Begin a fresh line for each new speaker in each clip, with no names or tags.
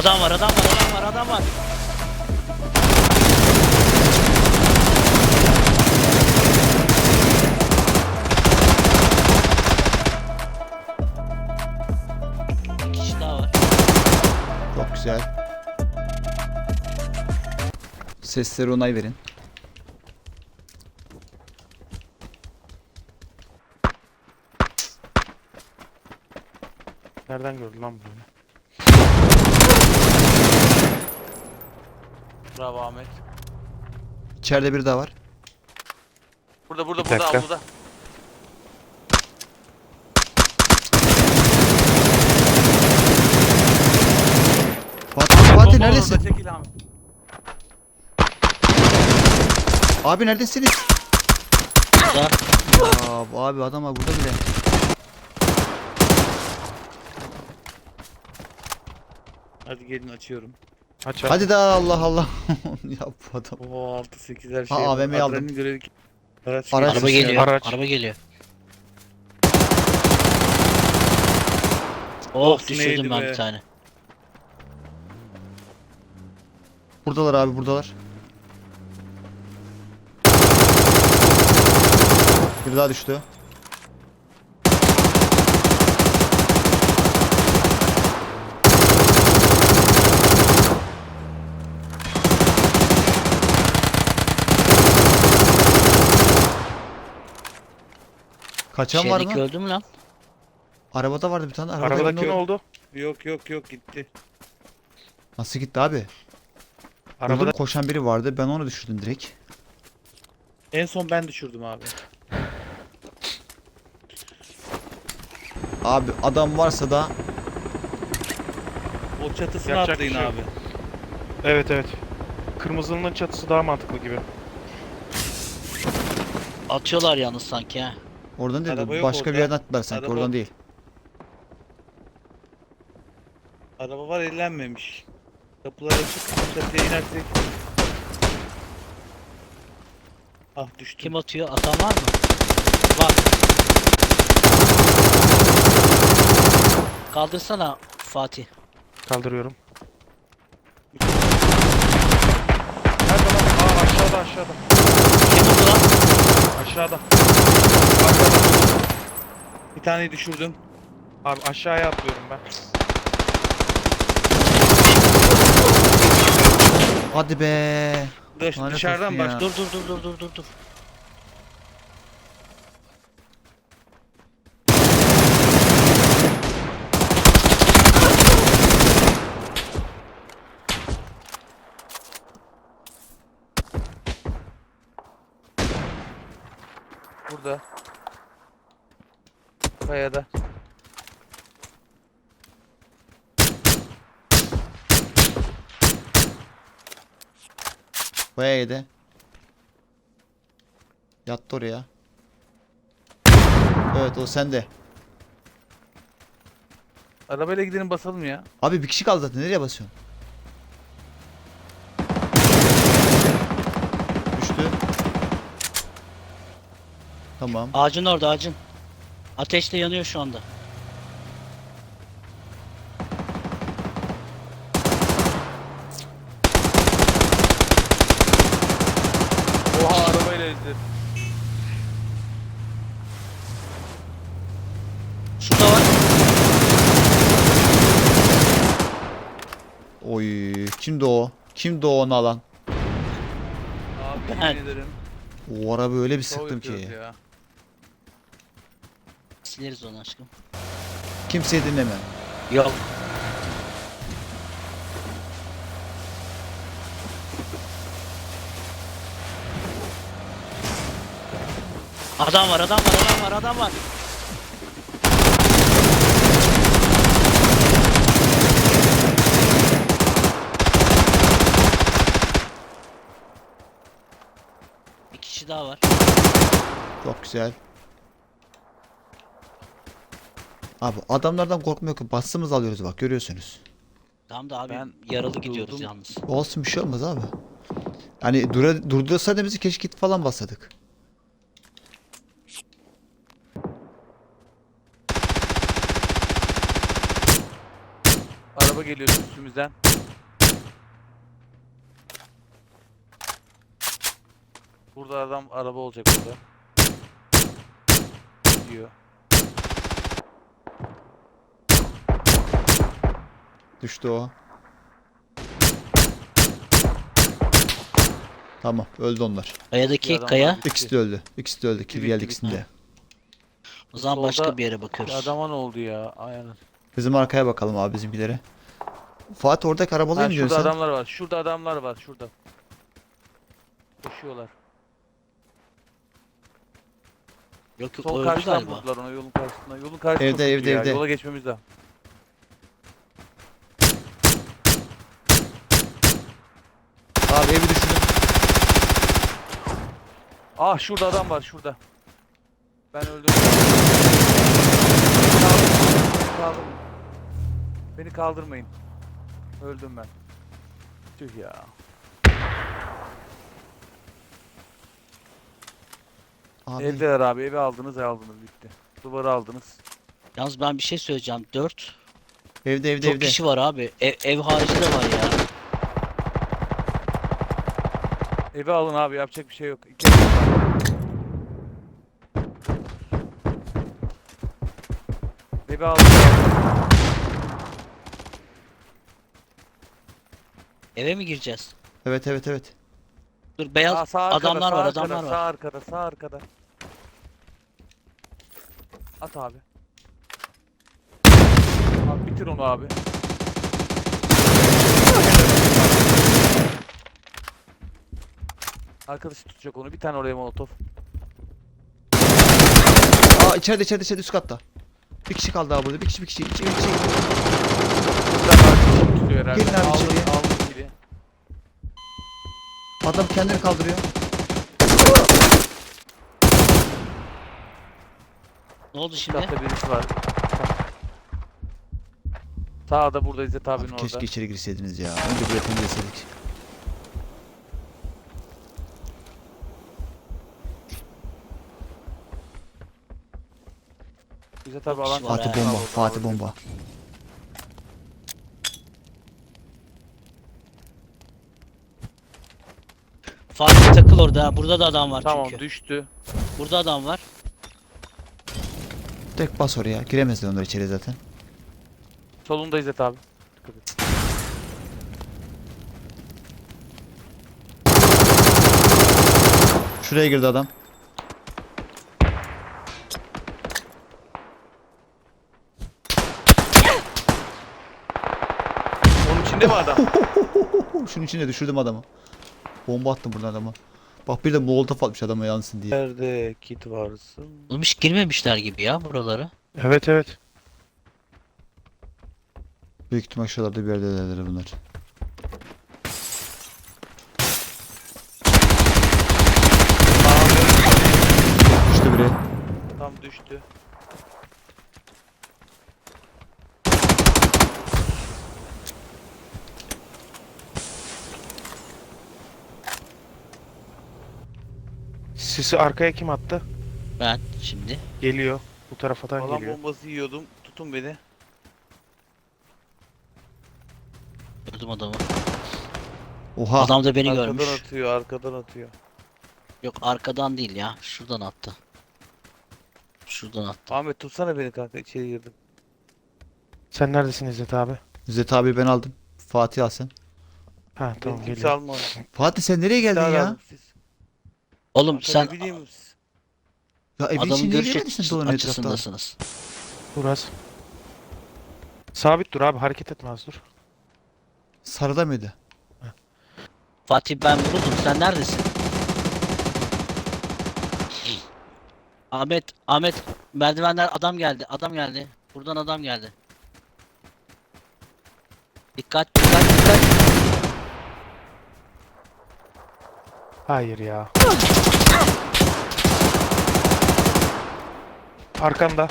Adam var adam var adam var adam var. Bir kişi daha var.
Çok güzel. Sesleri onay verin.
Nereden gördün lan bunu?
Bravo Ahmet.
İçeride biri daha var.
Burada burada
Bir
burada
dakika.
avluda.
Fatih, Fatih
Bomba
neredesin?
orada, Çekil Ahmet.
Abi neredesiniz?
Burada.
Aa, abi adam var burada bile.
Hadi gelin açıyorum.
Aç aç.
Hadi daha Allah Allah. ya bu adam.
Oo 6 8 her şey.
Ha, AVM'yi aldım.
Adrenalin görevi. Araç
Araç
Araba geliyor.
araç.
Araba geliyor. Oh
Of,
düşürdüm
neydi
ben
be?
bir tane.
Buradalar abi buradalar. Bir daha düştü. Kaçan var
Şeydeki
mı?
öldü mü lan?
Arabada vardı bir tane. Arabada
Arabadaki ne oldu?
Yok yok yok gitti.
Nasıl gitti abi? Arabada
Arabada
koşan biri vardı. Ben onu düşürdüm direkt.
En son ben düşürdüm abi.
Abi adam varsa da
O çatısına
Yapacak
atlayın
bir şey yok.
abi.
Evet evet. Kırmızının çatısı daha mantıklı gibi.
Atıyorlar yalnız sanki ha.
Oradan değil.
Araba yok
başka bir
orada.
yerden attılar sanki.
Araba-
Oradan değil.
Araba var ellenmemiş. Kapılar açık. Çatıya inersek. Ah düştüm.
Kim atıyor? Atan var mı? Var. Kaldırsana Fatih.
Kaldırıyorum. Nerede lan? Aa aşağıda aşağıda.
Kim vurdu lan?
Aşağıda.
Bir taneyi düşürdüm.
Abi aşağıya atlıyorum ben.
Hadi be.
Dış,
Lanet
dışarıdan
olsun ya.
Dur dur dur dur dur dur dur.
Burada. Kayada.
Baya yedi. Yattı oraya. Evet o sende.
Arabayla gidelim basalım ya.
Abi bir kişi kaldı zaten. Nereye basıyorsun? Düştü. Tamam.
Ağacın orada ağacın. Ateşle yanıyor şu anda.
Oha arabayla ezdi.
Şurada var.
Oy. Kimdi o? Kimdi o onu alan?
Abi
Ben-
yemin ederim.
O araba öyle bir
şov
sıktım ki.
yapıyoruz ya.
Sileriz onu aşkım.
Kimseyi dinleme.
Yok. Adam var, adam var, adam var, adam var. Bir kişi daha var.
Çok güzel. Abi adamlardan korkmuyor ki bassımız alıyoruz bak görüyorsunuz.
Tamam da abi
ben
yaralı
durdum.
yalnız.
Olsun bir şey olmaz abi. Hani dura, durdursaydı bizi keşke git falan basadık.
Araba geliyor üstümüzden. Burada adam araba olacak burada. Gidiyor.
Düştü o. Tamam öldü onlar.
Kayadaki
Bir adam
kaya.
var.
İkisi de öldü. İkisi de öldü. Kill geldi ikisinde.
O zaman
Solda
başka bir yere bakıyoruz.
Adama ne oldu ya? Aynen.
Bizim arkaya bakalım abi bizimkilere. Fatih oradaki arabalıya
Ha,
mı
şurada
diyorsun sen?
adamlar var. Şurada adamlar var. Şurada. Koşuyorlar.
Yok yok
Sol
öldü
karşıdan
galiba.
vurdular ona yolun karşısına. Yolun karşısında
Evde, evde,
ya.
evde.
Yola geçmemiz lazım.
Abi evi düşürdüm.
Ah şurada adam var şurada. Ben öldüm. Beni kaldırmayın. Beni kaldırmayın. Öldüm ben. Tüh ya.
Abi
Evdeler abi. Evi aldınız aldınız bitti. Duvarı aldınız.
Yalnız ben bir şey söyleyeceğim. 4
evde evde
çok
evde.
kişi var abi. Ev, ev harici de var ya.
Evi alın abi yapacak bir şey yok. İki Evi alın.
Eve mi gireceğiz?
Evet evet evet.
Dur beyaz
Aa, sağ arkada,
adamlar
sağ
var
arkada,
adamlar
Sağ
var.
arkada sağ arkada. At abi. Abi bitir onu abi. Arkadaşı tutacak onu. Bir tane oraya molotof.
Aa içeride içeride içeride üst katta. Bir kişi kaldı abi burada. Bir kişi bir kişi. İki, bir kişi.
Tutuyor herhalde.
Gelin abi
Aldım-
içeriye.
aldım kili.
Adam kendini kaldırıyor.
Ne oldu şimdi?
katta birisi var. Sağda burada İzzet abinin
Abi
orada.
keşke içeri girseydiniz ya. Önce buraya temizleseydik.
İzzet abi
Çok
alan
var
Fatih
ha.
bomba. Fatih bomba.
Fatih takıl orada. ha. Burada da adam var
Tamam
çünkü.
düştü.
Burada adam var.
Tek bas oraya. Giremezler onlar içeri zaten.
Solunda İzzet abi. Dikkat et.
Şuraya girdi adam.
İçinde mi adam?
Şunun içine düşürdüm adamı. Bomba attım buradan adama. Bak bir de molotof atmış adama yansın diye.
Nerede kit varsın?
Oğlum hiç girmemişler gibi ya buralara.
Evet evet.
Büyük ihtimal şuralarda bir yerdelerdir bunlar. Düştü biri.
Tam düştü.
Sisi arkaya kim attı?
Ben şimdi.
Geliyor. Bu tarafadan
Alan
geliyor.
bombası yiyordum. Tutun beni.
Gördüm adamı.
Oha.
Adam da beni
arkadan
görmüş.
atıyor, arkadan atıyor.
Yok arkadan değil ya. Şuradan attı. Şuradan attı.
Ahmet tutsana beni kanka içeri girdim.
Sen neredesin İzzet abi?
İzzet abi ben aldım. Fatih al sen.
Ha
Tamam, kimse
geliyor.
almadı.
Fatih sen nereye geldin ya?
siz.
Oğlum
Kanka
sen
ne bileyim.
Ya evin
adamın
içinde niye
görüş
dolanıyor etrafta?
açısındasınız.
Burası. Sabit dur abi hareket etme az dur.
Sarıda mıydı?
Fatih ben vuruldum. Sen neredesin? Ahmet, Ahmet merdivenler adam geldi. Adam geldi. Buradan adam geldi. Dikkat, dikkat, dikkat.
Hayır ya. Arkanda.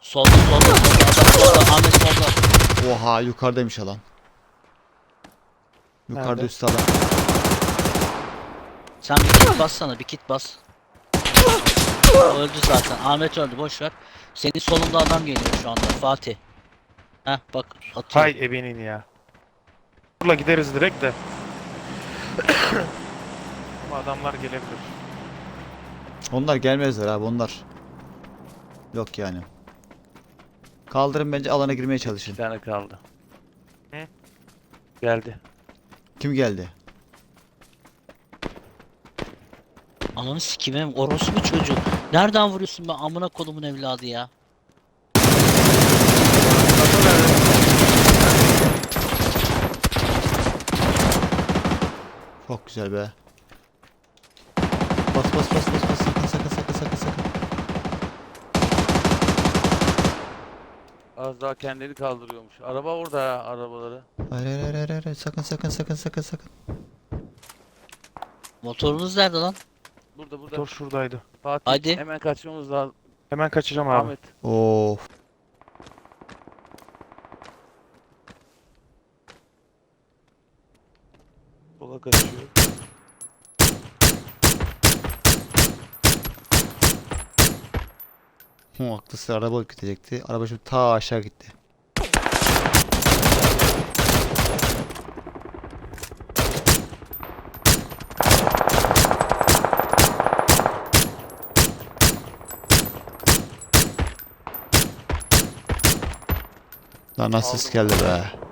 Solda, solda, solda. Solda. Ahmet solda.
Oha yukarıdaymış alan. Yukarıda
Nerede?
üstte adam.
Sen bir kit bassana, bir kit bas. O öldü zaten. Ahmet öldü boş ver. Senin solunda adam geliyor şu anda Fatih. Heh bak atıyor.
Hay ebenin ya. Burla gideriz direkt de. Ama adamlar gelebilir.
Onlar gelmezler abi onlar. Yok yani. Kaldırın bence alana girmeye
Bir
çalışın.
tane kaldı.
Hı?
Geldi.
Kim geldi?
Ananı sikeyim orospu çocuğu. Nereden vuruyorsun be amına kodumun evladı ya.
Çok güzel be. Bas bas bas bas bas sakın sakın sakın sakın sakın.
Az daha kendini kaldırıyormuş. Araba orada ya arabaları.
Hayır hayır hayır hayır, hayır sakın sakın sakın sakın sakın.
Motorunuz nerede lan?
Burada burada.
Dur şuradaydı.
Fatih
Haydi.
hemen kaçmamız lazım.
Hemen kaçacağım abi.
Ahmet.
Of.
Sola kaçıyor.
Hı, haklısın araba gidecekti. Araba şimdi ta aşağı gitti. Lan ses geldi be.